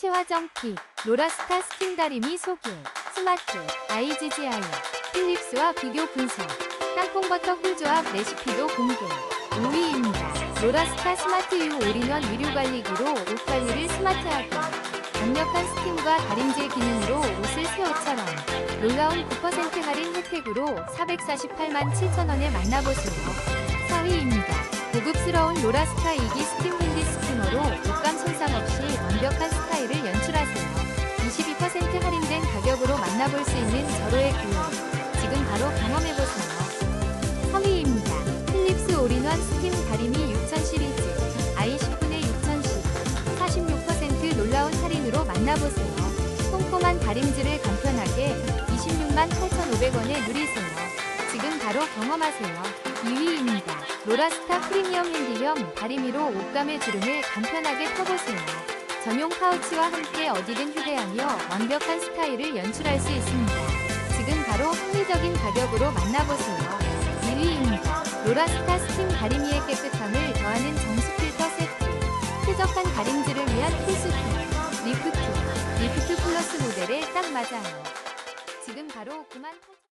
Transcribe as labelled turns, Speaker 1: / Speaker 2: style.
Speaker 1: 체화정피, 로라스타 스킨 다리미 소개, 스마트, IGGI, 필립스와 비교 분석, 땅콩버터 꿀조합 레시피도 공개. 5위입니다. 로라스타 스마트 U 올인원 의류관리기로 옷 관리를 스마트하게. 강력한 스팀과 다림질 기능으로 옷을 새 옷처럼. 놀라운 9% 할인 혜택으로 448만 7천원에 만나보세요. 4위입니다. 고급스러운 로라스타 2기 스팀 핸디 스티머로 옷감 손상 없이 완벽한 만나볼 수 있는 절호의 기회. 지금 바로 경험해보세요. 3위입니다. 필립스 올인원 스팀 다리미 6000 시리즈 i10분의 6000씩 46% 놀라운 할인으로 만나보세요. 꼼꼼한 다림질을 간편하게 26만 8,500원에 누리세요. 지금 바로 경험하세요. 2위입니다. 로라스타 프리미엄 핸디형 다리미로 옷감의 주름을 간편하게 펴보세요. 전용 파우치와 함께 어디든 휴대하며 완벽한 스타일을 연출할 수 있습니다. 지금 바로 합리적인 가격으로 만나보세요. 1위입니다. 로라스타 스팀 다리미의 깨끗함을 더하는 정수 필터 세트. 쾌적한 다림질을 위한 필수품. 리프트. 리프트 플러스 모델에 딱 맞아요. 지금 바로 9만 8천